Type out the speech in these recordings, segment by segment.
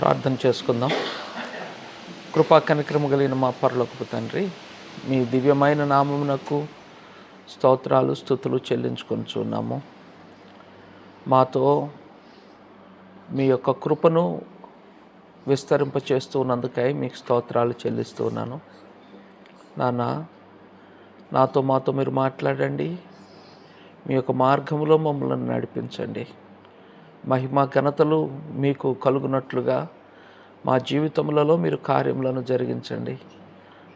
ప్రార్థన చేసుకుందాం. కృపా కనిక్రమ కలిగిన మా పరలోకపు తండ్రి మీ దివ్యమైన నామమునకు స్తోత్రాలు స్థుతులు చెల్లించుకొనిచున్నాము. మాతో మీ యొక్క కృపను విస్తరింపచేస్తున్నందుకై మీకు స్తోత్రాలు చెల్లిస్తూ ఉన్నాను నాన్న నాతో మాతో మీరు మాట్లాడండి. మీ యొక్క మార్గంలో మమ్మల్ని నడిపించండి. మహిమ ఘనతలు మీకు కలుగునట్లుగా మా జీవితములలో మీరు కార్యములను జరిగించండి.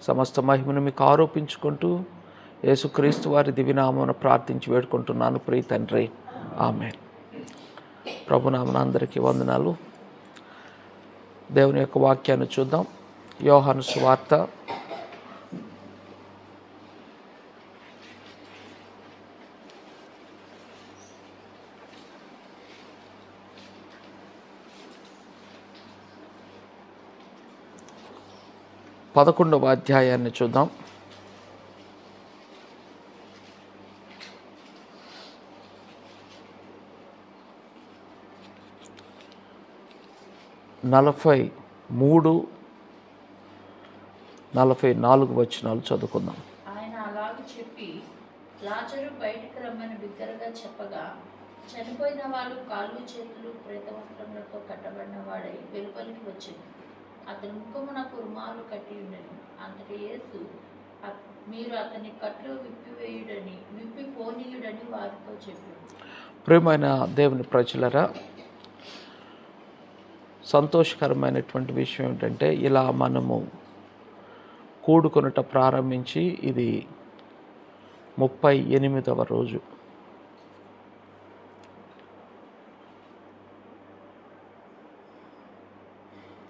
సమస్త మహిమను మీకు ఆరోపించుకుంటూ యేసుక్రీస్తు వారి దివినామను ప్రార్థించి వేడుకుంటున్నాను. ప్రియ తండ్రి ఆమె ప్రభునామన అందరికీ వందనాలు. దేవుని యొక్క వాక్యాన్ని చూద్దాం. యోహాను సువార్త పదకొండవ అధ్యాయాన్ని చూద్దాం. నలభై మూడు నలభై నాలుగు వచనాలు చదువుకుందాం. ఆయన అలాగే చెప్పి లాజరు బయటకు రమ్మని బిగ్గరగా చెప్పగా చనిపోయిన వాళ్ళు కాళ్ళు చేతులు ప్రేత వస్త్రములతో కట్టబడిన వాడై వెలుపలికి వచ్చింది. అతని ముఖమునకు రుమాలు కట్టి ఉండను. అంతటి యేసు మీరు అతని కట్లు విప్పివేయుడని విప్పి పోనీయుడని వారితో చెప్పారు ప్రేమైన దేవుని ప్రజలరా సంతోషకరమైనటువంటి విషయం ఏంటంటే ఇలా మనము కూడుకొనుట ప్రారంభించి ఇది ముప్పై ఎనిమిదవ రోజు.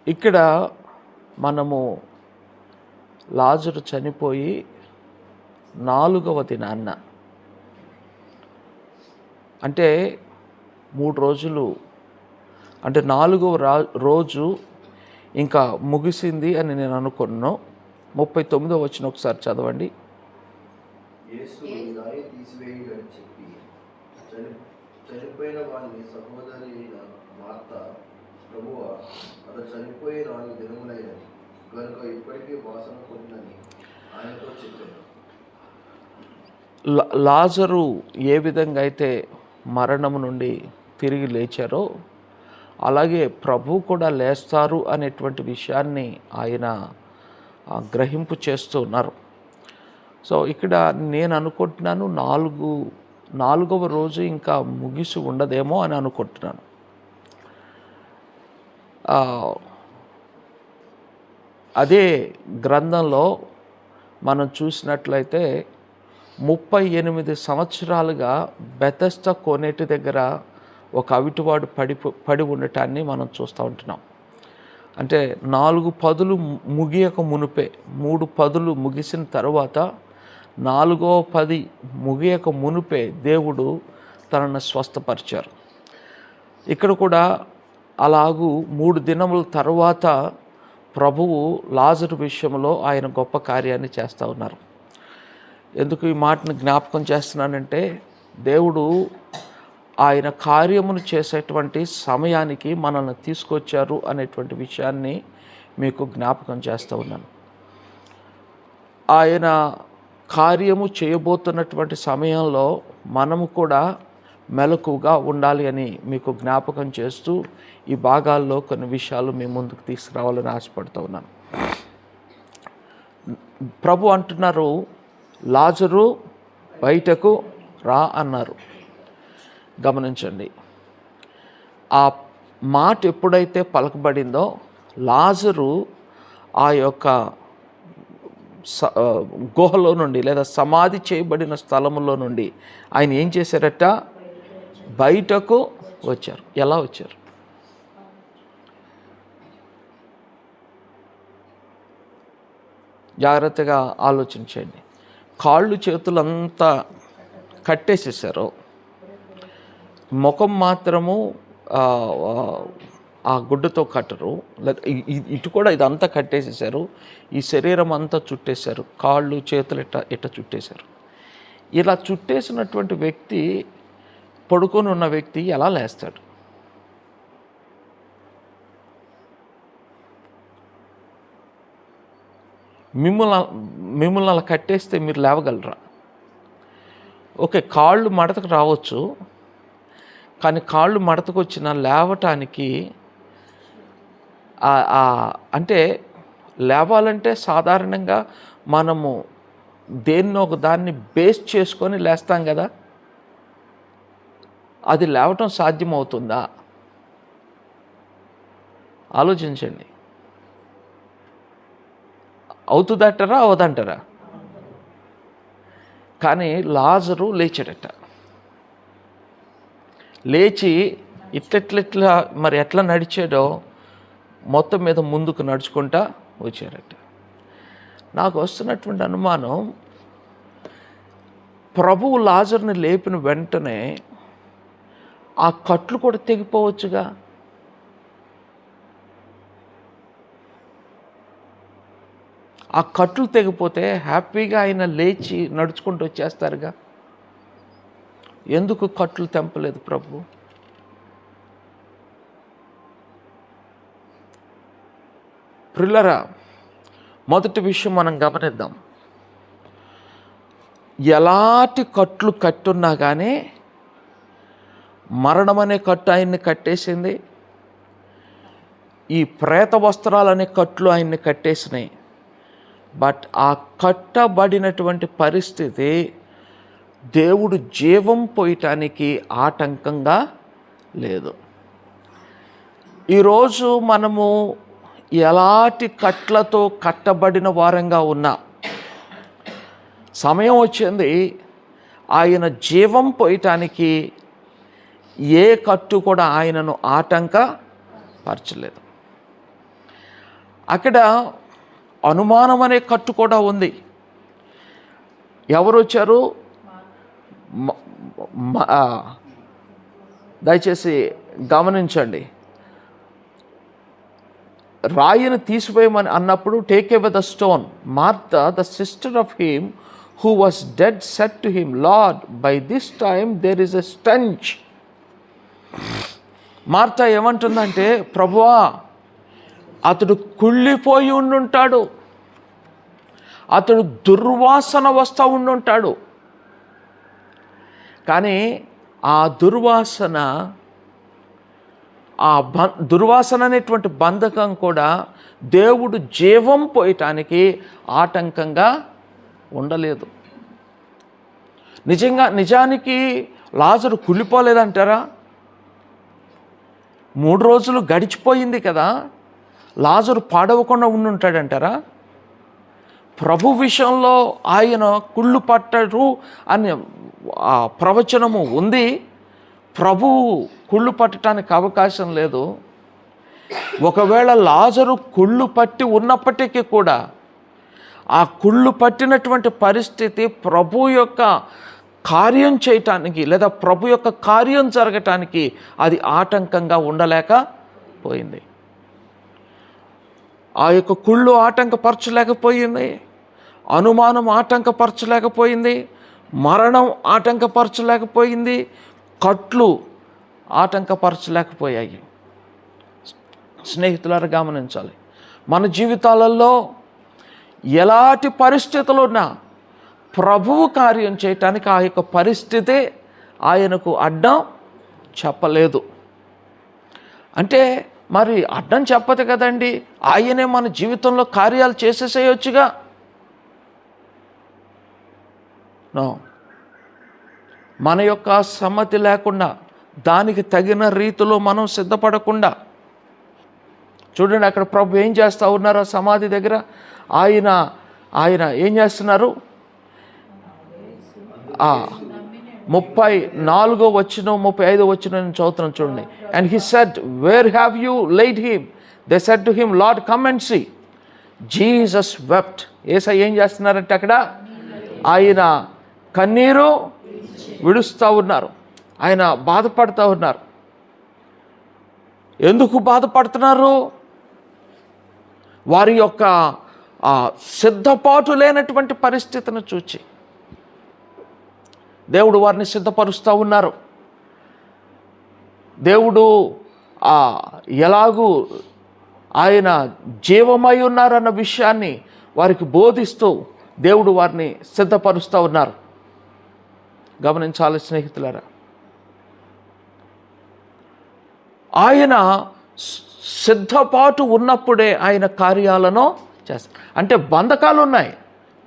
ఇక్కడ మనము లాజరు చనిపోయి నాలుగవ దినాన్న. అంటే మూడు రోజులు అంటే నాలుగవ రా రోజు ఇంకా ముగిసింది అని నేను అనుకున్నాను. ముప్పై తొమ్మిదో వచ్చిన ఒకసారి చదవండి. చనిపోయిన వాని సహోదరి అయిన ప్రభువ అతడు చనిపోయి నాలుగు దినములైనది కనుక ఇప్పటికీ వాసన పొందని ఆయనతో చెప్పాను. లా- లాజరు ఏ విధంగా అయితే మరణం నుండి తిరిగి లేచారో అలాగే ప్రభు కూడా లేస్తారు అనేటువంటి విషయాన్ని ఆయన గ్రహింపు చేస్తూ ఉన్నారు. సో ఇక్కడ నేను అనుకుంటున్నాను నాలుగు నాలుగవ రోజు ఇంకా ముగిసి ఉండదేమో అని అనుకుంటున్నాను. అదే గ్రంథంలో మనం చూసినట్లయితే ముప్పై ఎనిమిది సంవత్సరాలుగా బెతస్త కోనేటి దగ్గర ఒక అవిటివాడు పడి పడి ఉండటాన్ని మనం చూస్తూ ఉంటున్నాం. అంటే నాలుగు పదులు ముగియక మునిపే మూడు పదులు ముగిసిన తర్వాత నాలుగో పది ముగియక మునిపే దేవుడు తనను స్వస్థపరిచారు. ఇక్కడ కూడా అలాగూ మూడు దినముల తర్వాత ప్రభువు లాజరు విషయంలో ఆయన గొప్ప కార్యాన్ని చేస్తూ ఉన్నారు. ఎందుకు ఈ మాటను జ్ఞాపకం చేస్తున్నానంటే దేవుడు ఆయన కార్యమును చేసేటువంటి సమయానికి మనల్ని తీసుకొచ్చారు అనేటువంటి విషయాన్ని మీకు జ్ఞాపకం చేస్తూ ఉన్నాను. ఆయన కార్యము చేయబోతున్నటువంటి సమయంలో మనము కూడా మెలకుగా ఉండాలి అని మీకు జ్ఞాపకం చేస్తూ ఈ భాగాల్లో కొన్ని విషయాలు మీ ముందుకు తీసుకురావాలని ఆశపడుతూ ఉన్నాను. ప్రభు అంటున్నారు లాజరు బయటకు రా అన్నారు. గమనించండి. ఆ మాట ఎప్పుడైతే పలకబడిందో లాజరు ఆ యొక్క స- గుహలో నుండి లేదా సమాధి చేయబడిన స్థలములో నుండి ఆయన ఏం చేశారట? బయటకు వచ్చారు. ఎలా వచ్చారు? జాగ్రత్తగా ఆలోచించండి కాళ్ళు చేతులంతా కట్టేసేసారు. ముఖం మాత్రము ఆ, గుడ్డతో కట్టరు. లేదా ఇటు కూడా ఇదంతా కట్టేసేసారు. ఈ శరీరం అంతా చుట్టేశారు కాళ్ళు చేతులు ఇట్ట ఇట్ట చుట్టేశారు ఇలా చుట్టేసినటువంటి వ్యక్తి పడుకొని ఉన్న వ్యక్తి ఎలా లేస్తాడు? మిమ్మల్ని మిమ్మల్ని అలా కట్టేస్తే మీరు లేవగలరా? ఓకే కాళ్ళు మడతకు రావచ్చు కానీ కాళ్ళు మడతకు వచ్చిన లేవటానికి అంటే లేవాలంటే సాధారణంగా మనము దేన్నో ఒక దాన్ని బేస్ చేసుకొని లేస్తాం కదా? అది లేవటం సాధ్యమవుతుందా? ఆలోచించండి. అవుతుందంటారా? అవదంటారా? కానీ లాజరు లేచాడట. లేచి ఇట్లెట్లెట్లా మరి ఎట్లా నడిచాడో మొత్తం మీద ముందుకు నడుచుకుంటా వచ్చారట. నాకు వస్తున్నటువంటి అనుమానం ప్రభువు లాజర్ని లేపిన వెంటనే ఆ కట్లు కూడా తెగిపోవచ్చుగా. ఆ కట్లు తెగిపోతే హ్యాపీగా ఆయన లేచి నడుచుకుంటూ వచ్చేస్తారుగా. ఎందుకు కట్లు తెంపలేదు ప్రభు? ప్రిల్లరా మొదటి విషయం మనం గమనిద్దాం. ఎలాంటి కట్లు కట్టున్నా కానీ మరణం అనే కట్టు ఆయన్ని కట్టేసింది. ఈ ప్రేత వస్త్రాలనే కట్లు ఆయన్ని కట్టేసినాయి. బట్ ఆ కట్టబడినటువంటి పరిస్థితి దేవుడు జీవం పోయటానికి ఆటంకంగా లేదు. ఈరోజు మనము ఎలాంటి కట్లతో కట్టబడిన వారంగా ఉన్నా సమయం వచ్చింది ఆయన జీవం పోయటానికి ఏ కట్టు కూడా ఆయనను ఆటంక పరచలేదు. అక్కడ అనుమానం అనే కట్టు కూడా ఉంది. ఎవరు వచ్చారు? దయచేసి గమనించండి. రాయిని తీసివేయమని అన్నప్పుడు take away the stone Martha the sister of him who was dead said to him Lord by this time there is a stench Martha ఏమంటుందంటే ప్రభువా అతడు కుళ్ళిపోయి ఉండుంటాడు. అతడు దుర్వాసన వస్తూ ఉండుంటాడు. కానీ ఆ దుర్వాసన ఆ బ దుర్వాసన అనేటువంటి బంధకం కూడా దేవుడు జీవం పోయటానికి ఆటంకంగా ఉండలేదు. నిజంగా నిజానికి లాజరు కుళ్ళిపోలేదంటారా? మూడు రోజులు గడిచిపోయింది కదా. లాజరు పాడవకుండా ఉండుంటాడంటారా? ప్రభు విషయంలో ఆయన కుళ్ళు పట్టరు అనే ఆ ప్రవచనము ఉంది. ప్రభు కుళ్ళు పట్టడానికి అవకాశం లేదు. ఒకవేళ లాజరు కుళ్ళు పట్టి ఉన్నప్పటికీ కూడా ఆ కుళ్ళు పట్టినటువంటి పరిస్థితి ప్రభు యొక్క కార్యం చేయటానికి లేదా ప్రభు యొక్క కార్యం జరగటానికి అది ఆటంకంగా ఉండలేకపోయింది ఆ యొక్క కుళ్ళు ఆటంకపరచలేకపోయింది. అనుమానం ఆటంకపరచలేకపోయింది. మరణం ఆటంకపరచలేకపోయింది. కట్లు ఆటంకపరచలేకపోయాయి. స్నేహితులారా గమనించాలి. మన జీవితాలలో ఎలాంటి పరిస్థితులు ఉన్నా ప్రభువు కార్యం చేయటానికి ఆ యొక్క పరిస్థితే ఆయనకు అడ్డం చెప్పలేదు. అంటే మరి అడ్డం చెప్పదు కదండి. ఆయనే మన జీవితంలో కార్యాలు చేసేసేయొచ్చుగా. నో. మన యొక్క సమ్మతి లేకుండా దానికి తగిన రీతిలో మనం సిద్ధపడకుండా. చూడండి అక్కడ ప్రభు ఏం చేస్తూ ఉన్నారో సమాధి దగ్గర. ఆయన ఆయన ఏం చేస్తున్నారు? ముప్పై నాలుగో వచ్చిన ముప్పై ఐదో వచ్చిన నేను చదువుతున్నాను చూడండి. And he said where have you laid him they said to him Lord come and see Jesus wept ఏసై ఏం చేస్తున్నారంటే అక్కడ? ఆయన కన్నీరు విడుస్తూ ఉన్నారు. ఆయన బాధపడుతూ ఉన్నారు. ఎందుకు బాధపడుతున్నారు? వారి యొక్క సిద్ధపాటు లేనటువంటి పరిస్థితిని చూచి. దేవుడు వారిని సిద్ధపరుస్తూ ఉన్నారు. దేవుడు ఎలాగూ ఆయన జీవమై ఉన్నారన్న విషయాన్ని వారికి బోధిస్తూ దేవుడు వారిని సిద్ధపరుస్తూ ఉన్నారు. గమనించాలి స్నేహితులారా. ఆయన సిద్ధపాటు ఉన్నప్పుడే ఆయన కార్యాలను చేస్తారు. అంటే బంధకాలు ఉన్నాయి.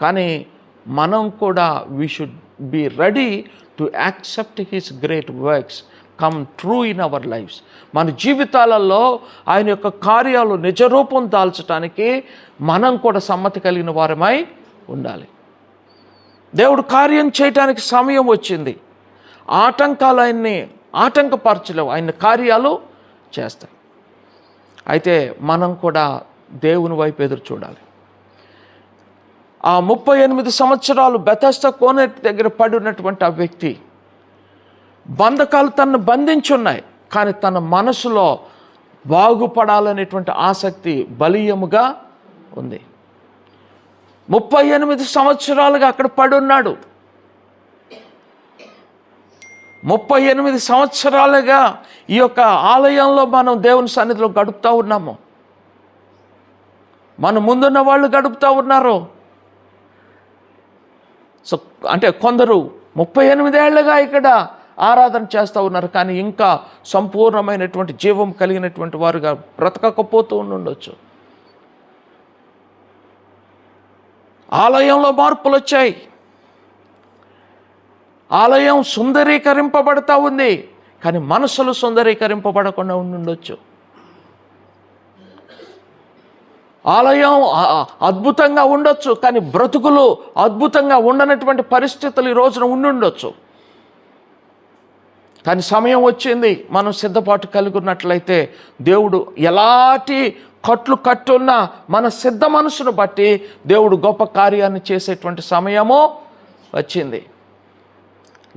కానీ మనం కూడా we should be ready to accept his great works come true in our lives మన జీవితాలలో ఆయన యొక్క కార్యాలు నిజరూపం దాల్చడానికి మనం కూడా సమ్మతి కలిగిన వారమై ఉండాలి. దేవుడు కార్యం చేయటానికి సమయం వచ్చింది. ఆటంకాలు ఆయన్ని ఆటంకపరచలేవు. ఆయన కార్యాలు చేస్తాయి. అయితే మనం కూడా దేవుని వైపు ఎదురు చూడాలి. ఆ ముప్పై ఎనిమిది సంవత్సరాలు బెతస్త కోనేటి దగ్గర పడి ఉన్నటువంటి ఆ వ్యక్తి బంధకాలు తనను బంధించున్నాయి కానీ తన మనసులో బాగుపడాలనేటువంటి ఆసక్తి బలీయముగా ఉంది. ముప్పై ఎనిమిది సంవత్సరాలుగా అక్కడ పడి ఉన్నాడు. ముప్పై ఎనిమిది సంవత్సరాలుగా ఈ యొక్క ఆలయంలో మనం దేవుని సన్నిధిలో గడుపుతూ ఉన్నాము. మన ముందున్న వాళ్ళు గడుపుతూ ఉన్నారు. సో అంటే కొందరు ముప్పై ఎనిమిదేళ్ళుగా ఇక్కడ ఆరాధన చేస్తూ ఉన్నారు కానీ ఇంకా సంపూర్ణమైనటువంటి జీవం కలిగినటువంటి వారుగా బ్రతకకపోతూ ఉండొచ్చు ఆలయంలో మార్పులు వచ్చాయి. ఆలయం సుందరీకరింపబడతా ఉంది కానీ మనసులు సుందరీకరింపబడకుండా ఉండుండొచ్చు. ఆలయం అద్భుతంగా ఉండొచ్చు కానీ బ్రతుకులు అద్భుతంగా ఉండనటువంటి పరిస్థితులు ఈ రోజున ఉండుండొచ్చు కానీ సమయం వచ్చింది మనం సిద్ధపాటు కలిగి ఉన్నట్లయితే దేవుడు ఎలాంటి కట్లు కట్టున్నా మన సిద్ధ మనసును బట్టి దేవుడు గొప్ప కార్యాన్ని చేసేటువంటి సమయము వచ్చింది.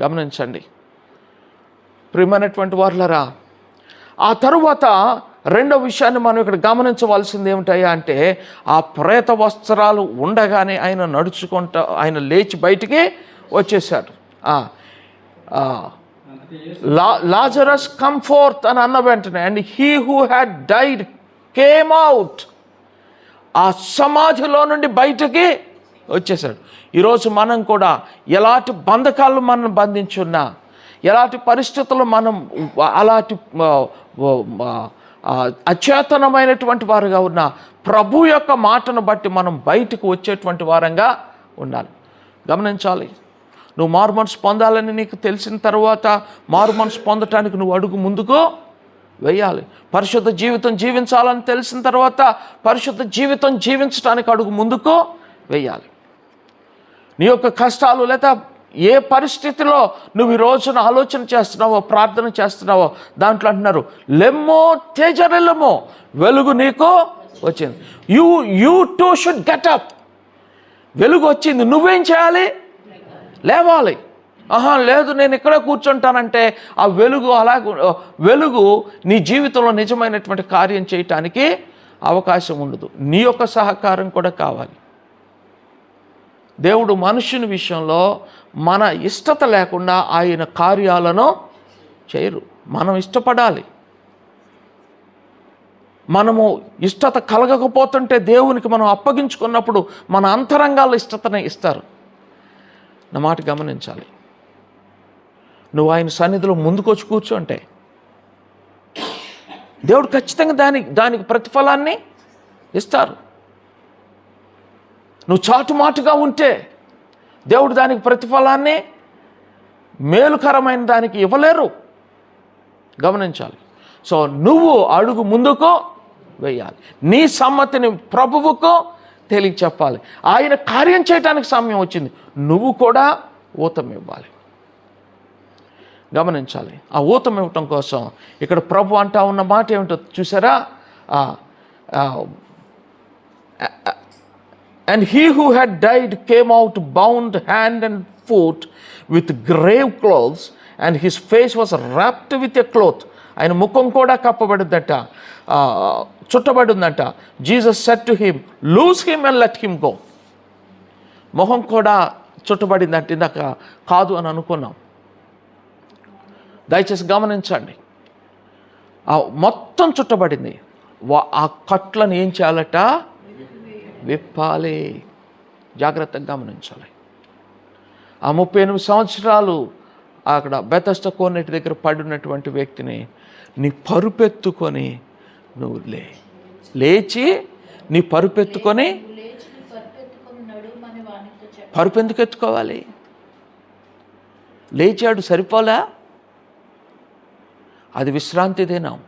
గమనించండి. ప్రియమైనటువంటి వర్లరా ఆ తరువాత రెండో విషయాన్ని మనం ఇక్కడ గమనించవలసింది ఏమిటయ్యా అంటే ఆ ప్రేత వస్త్రాలు ఉండగానే ఆయన నడుచుకుంటా ఆయన లేచి బయటికి వచ్చేసాడు లా లాజరస్ కంఫోర్త్ ఫోర్త్ అని అన్న వెంటనే and he who had died came out ఆ సమాధిలో నుండి బయటకి వచ్చేసాడు ఈరోజు మనం కూడా ఎలాంటి బంధకాలు మనం బంధించున్నా ఎలాంటి పరిస్థితులు మనం అలాంటి అచేతనమైనటువంటి వారుగా ఉన్న ప్రభు యొక్క మాటను బట్టి మనం బయటకు వచ్చేటువంటి వారంగా ఉండాలి. గమనించాలి. నువ్వు మారు మనసు పొందాలని నీకు తెలిసిన తర్వాత మారు మనసు పొందటానికి నువ్వు అడుగు ముందుకు వెయ్యాలి పరిశుద్ధ జీవితం జీవించాలని తెలిసిన తర్వాత పరిశుద్ధ జీవితం జీవించడానికి అడుగు ముందుకు వెయ్యాలి నీ యొక్క కష్టాలు లేదా ఏ పరిస్థితిలో నువ్వు ఈ రోజున ఆలోచన చేస్తున్నావో ప్రార్థన చేస్తున్నావో దాంట్లో అంటున్నారు లెమ్మో తేజరెల్లమో వెలుగు నీకు వచ్చింది. You you too should get up వెలుగు వచ్చింది నువ్వేం చేయాలి? లేవాలి. ఆహా లేదు నేను ఇక్కడే కూర్చుంటానంటే ఆ వెలుగు అలాగ వెలుగు నీ జీవితంలో నిజమైనటువంటి కార్యం చేయటానికి అవకాశం ఉండదు. నీ యొక్క సహకారం కూడా కావాలి. దేవుడు మనుషుని విషయంలో మన ఇష్టత లేకుండా ఆయన కార్యాలను చేయరు. మనం ఇష్టపడాలి. మనము ఇష్టత కలగకపోతుంటే దేవునికి మనం అప్పగించుకున్నప్పుడు మన అంతరంగాల ఇష్టతనే ఇస్తారు. నా మాట గమనించాలి. నువ్వు ఆయన సన్నిధిలో ముందుకొచ్చి కూర్చుంటే దేవుడు ఖచ్చితంగా దానికి దానికి ప్రతిఫలాన్ని ఇస్తారు. నువ్వు చాటుమాటుగా ఉంటే దేవుడు దానికి ప్రతిఫలాన్ని మేలుకరమైన దానికి ఇవ్వలేరు. గమనించాలి. సో నువ్వు అడుగు ముందుకు వేయాలి. నీ సమ్మతిని ప్రభువుకు తెలియ చెప్పాలి ఆయన కార్యం చేయడానికి సమయం వచ్చింది. నువ్వు కూడా ఊతం ఇవ్వాలి. గమనించాలి. ఆ ఊతం ఇవ్వటం కోసం ఇక్కడ ప్రభు అంటా ఉన్న మాట ఏమిటో చూసారా? And he who had died came out bound hand and foot with grave clothes, and his face was wrapped with a cloth. ఆయన ముఖం కూడా కప్పబడిందట. చుట్టబడిందట. Jesus said to him loose him and let him go మొహం కూడా చుట్టబడిందంటే. ఇందాక కాదు అని అనుకున్నాం. దయచేసి గమనించండి. ఆ మొత్తం చుట్టబడింది. వా- ఆ కట్లను ఏం చేయాలట? విప్పాలి. జాగ్రత్తగా గమనించాలి. ఆ ముప్పై ఎనిమిది సంవత్సరాలు అక్కడ బెతస్ట కోనేటి దగ్గర పడినటువంటి వ్యక్తిని నీ పరుపెత్తుకొని నువ్వు లే లేచి నీ పరుపెత్తుకొని పరుపు ఎందుకు ఎత్తుకోవాలి? లేచాడు సరిపోలే? అది విశ్రాంతి దినం.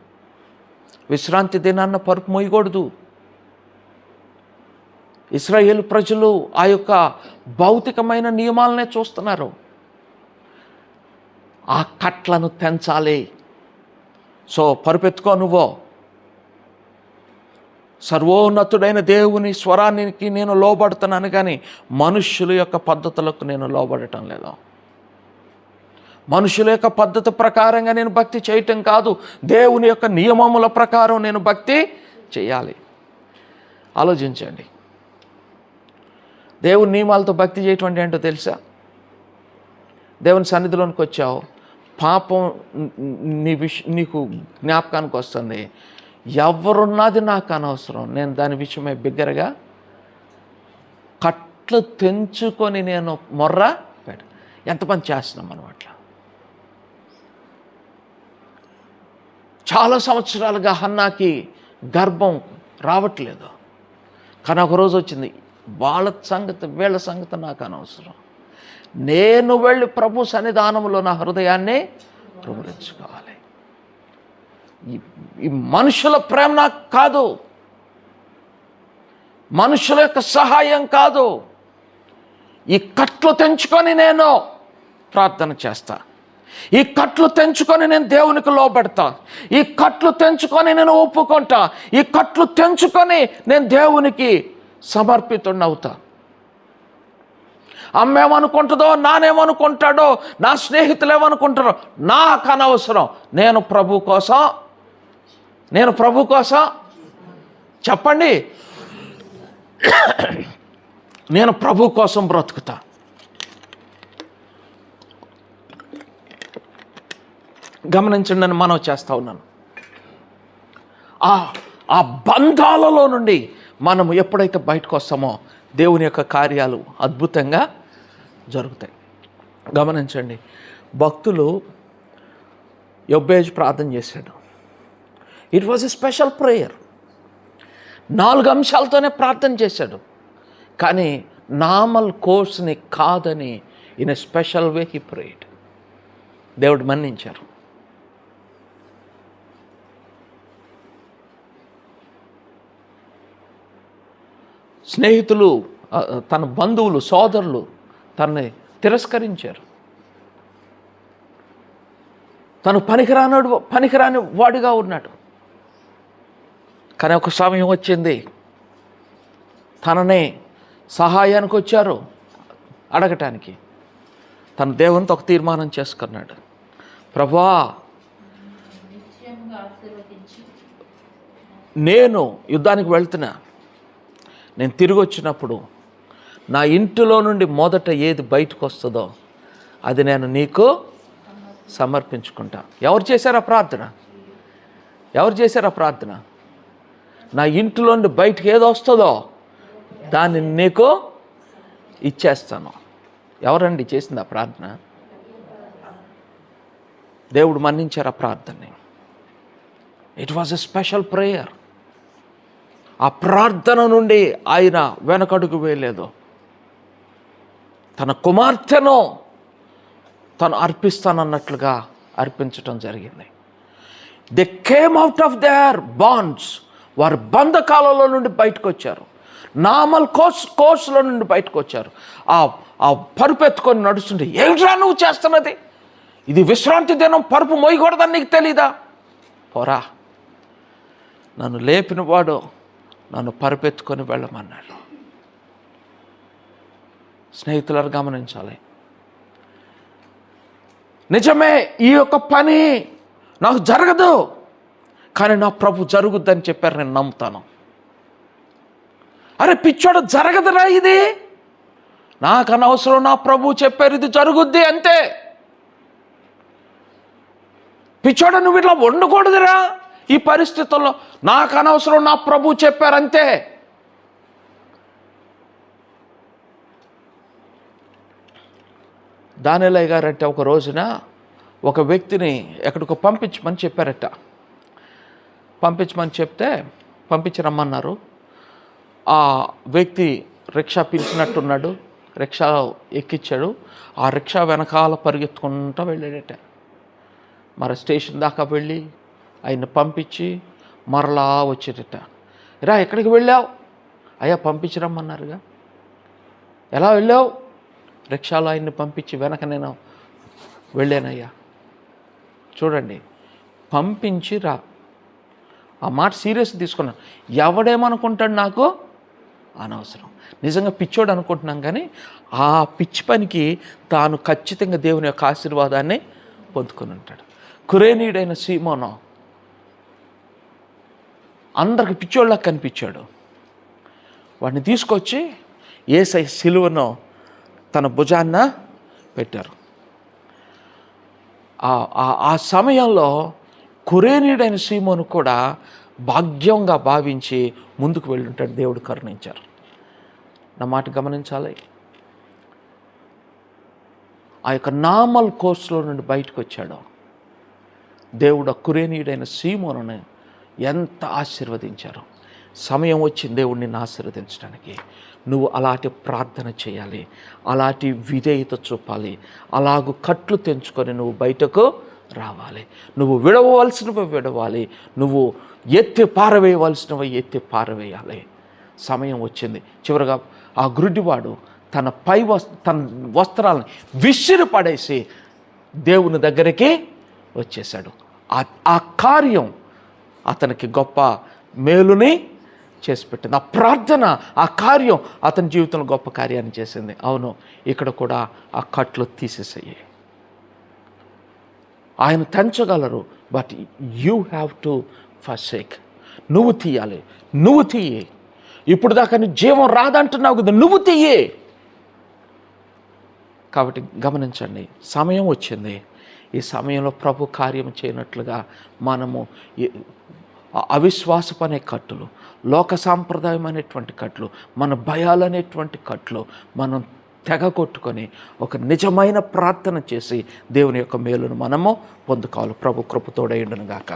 విశ్రాంతి దినాన్న పరుపు మోయకూడదు ఇస్రాయేల్ ప్రజలు ఆ యొక్క భౌతికమైన నియమాలనే చూస్తున్నారు. ఆ కట్లను తెంచాలి. సో పరుపెత్తుకో నువ్వో. సర్వోన్నతుడైన దేవుని స్వరానికి నేను లోబడుతున్నాను కానీ మనుష్యుల యొక్క పద్ధతులకు నేను లోబడటం లేదు. మనుషుల యొక్క పద్ధతి ప్రకారంగా నేను భక్తి చేయటం కాదు. దేవుని యొక్క నియమముల ప్రకారం నేను భక్తి చేయాలి. ఆలోచించండి. దేవుని నియమాలతో భక్తి చేయటం అంటే ఏంటో తెలుసా? దేవుని సన్నిధిలోనికి వచ్చావు. పాపం నీ విష నీకు జ్ఞాపకానికి వస్తుంది. ఎవరున్నది నాకు అనవసరం. నేను దాని విషయమై బిగ్గరగా కట్లు తెంచుకొని నేను మొర్ర పెట్ట ఎంతమంది చేస్తున్నాం మనం అట్లా? చాలా సంవత్సరాలుగా హన్నాకి గర్భం రావట్లేదు. కానీ ఒక రోజు వచ్చింది. వాళ్ళ సంగతి వీళ్ళ సంగతి నాకు అనవసరం. నేను వెళ్ళి ప్రభు సన్నిధానంలో నా హృదయాన్ని ప్రవరించుకోవాలి ఈ- ఈ మనుషుల ప్రేమ నాకు కాదు. మనుషుల యొక్క సహాయం కాదు. ఈ కట్లు తెంచుకొని నేను ప్రార్థన చేస్తా. ఈ కట్లు తెంచుకొని నేను దేవునికి లోబెడతా. ఈ కట్లు తెంచుకొని నేను ఒప్పుకుంటా. ఈ కట్లు తెంచుకొని నేను దేవునికి సమర్పితుడినవుతా అమ్మేమనుకుంటుందో నానేమనుకుంటాడో నా స్నేహితులు ఏమనుకుంటారో నాకు అనవసరం నేను ప్రభు కోసం నేను ప్రభు కోసం చెప్పండి. నేను ప్రభు కోసం బ్రతుకుతా. గమనించండి అని మనం చేస్తూ ఉన్నాను. ఆ ఆ బంధాలలో నుండి మనము ఎప్పుడైతే బయటకు వస్తామో దేవుని యొక్క కార్యాలు అద్భుతంగా జరుగుతాయి. గమనించండి భక్తులు యొబ్బేజ్ ప్రార్థన చేశాడు. It was a special prayer నాలుగు అంశాలతోనే ప్రార్థన చేశాడు. కానీ నామల్ కోర్స్ని కాదని in a special way he prayed దేవుడు మన్నించారు. స్నేహితులు తన బంధువులు సోదరులు తనని తిరస్కరించారు. తను పనికిరానడు పనికిరాని వాడిగా ఉన్నాడు. కానీ ఒక సమయం వచ్చింది. తననే సహాయానికి వచ్చారు అడగటానికి. తన దేవునితో ఒక తీర్మానం చేసుకున్నాడు. ప్రభా నేను యుద్ధానికి వెళ్తున్నా. నేను తిరిగి వచ్చినప్పుడు నా ఇంటిలో నుండి మొదట ఏది బయటకు వస్తుందో అది నేను నీకు సమర్పించుకుంటా. ఎవరు చేశారా ప్రార్థన? ఎవరు చేశారా ప్రార్థన? నా ఇంటిలో నుండి బయటకు ఏది వస్తుందో దాన్ని నీకు ఇచ్చేస్తాను. ఎవరండి చేసింది ఆ ప్రార్థన? దేవుడు మన్నించారు ఆ ప్రార్థనని. It was a special prayer ఆ ప్రార్థన నుండి ఆయన వెనకడుగు వేయలేదు. తన కుమార్తెను తను అర్పిస్తానన్నట్లుగా అర్పించటం జరిగింది. They came out of their bonds వారి బంధకాలలో నుండి బయటకు వచ్చారు నామల్ కోస్ కోర్సులో నుండి బయటకు వచ్చారు ఆ ఆ పరుపు ఎత్తుకొని నడుస్తుంటే ఏమిట్రా నువ్వు చేస్తున్నది? ఇది విశ్రాంతి దినం పరుపు మోయకూడదని నీకు తెలీదా? పోరా. నన్ను లేపినవాడు నన్ను పరిపెత్తుకొని వెళ్ళమన్నాడు. స్నేహితులను గమనించాలి. నిజమే ఈ యొక్క పని నాకు జరగదు కానీ నా ప్రభు జరుగుద్దని చెప్పారు నేను నమ్ముతాను. అరే పిచ్చోడు జరగదురా ఇది? నాకు అనవసరం నా ప్రభు చెప్పారు ఇది జరుగుద్ది అంతే పిచ్చోడ నువ్వు ఇట్లా వండకూడదురా? ఈ పరిస్థితుల్లో నాకు అనవసరం నా ప్రభు చెప్పారంతే. దానిలో గారంటే ఒక రోజున ఒక వ్యక్తిని ఎక్కడికి పంపించమని చెప్పారట. పంపించమని చెప్తే పంపించి రమ్మన్నారు ఆ వ్యక్తి రిక్షా పిలిచినట్టున్నాడు రిక్షా ఎక్కిచ్చాడు ఆ రిక్షా వెనకాల పరిగెత్తుకుంటూ వెళ్ళాడట. మరి స్టేషన్ దాకా వెళ్ళి ఆయన పంపించి మరలా వచ్చేటట. రా ఎక్కడికి వెళ్ళావు? అయ్యా పంపించరమ్మన్నారుగా ఎలా వెళ్ళావు? రిక్షాలో ఆయన్ని పంపించి వెనక నేను వెళ్ళానయ్యా. చూడండి పంపించి రా. ఆ మాట సీరియస్ తీసుకున్నాను ఎవడేమనుకుంటాడు నాకు? అనవసరం. నిజంగా పిచ్చోడు అనుకుంటున్నాం కానీ ఆ పిచ్చి పనికి తాను ఖచ్చితంగా దేవుని యొక్క ఆశీర్వాదాన్ని పొందుకుని ఉంటాడు. కురేనీయుడైన సీమోనో అందరికి పిచ్చోళ్ళకి కనిపించాడు. వాడిని తీసుకొచ్చి ఏసై సిలువను తన భుజాన్న పెట్టారు. ఆ- ఆ- సమయంలో కురేనీడైన సీమోను కూడా భాగ్యంగా భావించి ముందుకు వెళ్ళుంటాడు దేవుడు కరుణించారు. నా మాట గమనించాలి. ఆ యొక్క నామల్ కోర్సులో నుండి బయటకు వచ్చాడు. దేవుడు కురేనీయుడైన సీమోనుని ఎంత ఆశీర్వదించారు. సమయం వచ్చింది దేవుడిని ఆశీర్వదించడానికి. నువ్వు అలాంటి ప్రార్థన చేయాలి. అలాంటి విధేయత చూపాలి. అలాగూ కట్లు తెంచుకొని నువ్వు బయటకు రావాలి. నువ్వు విడవలసినవి విడవాలి. నువ్వు ఎత్తి పారవేయవలసినవి ఎత్తి పారవేయాలి. సమయం వచ్చింది. చివరిగా ఆ గురుడివాడు తన పై వస్ తన వస్త్రాలను విసిరి పడేసి దేవుని దగ్గరికి వచ్చేసాడు ఆ ఆ కార్యం అతనికి గొప్ప మేలుని చేసి పెట్టింది. ఆ ప్రార్థన ఆ కార్యం అతని జీవితంలో గొప్ప కార్యాన్ని చేసింది. అవును ఇక్కడ కూడా ఆ కట్లు తీసేసాయి. ఆయన తెంచగలరు but you have to forsake నువ్వు తీయాలి నువ్వు తీయి. ఇప్పుడు దాకా నీ జీవం రాదంటున్నావు కదా నువ్వు తీయే. కాబట్టి గమనించండి సమయం వచ్చింది. ఈ సమయంలో ప్రభు కార్యం చేయనట్లుగా మనము ఈ- అవిశ్వాసపు అనే కట్టులు లోక సాంప్రదాయం అనేటువంటి కట్లు మన భయాలనేటువంటి కట్లు మనం తెగ కొట్టుకొని ఒక నిజమైన ప్రార్థన చేసి దేవుని యొక్క మేలును మనము పొందుకోవాలి. ప్రభు కృపతోడైండును గాక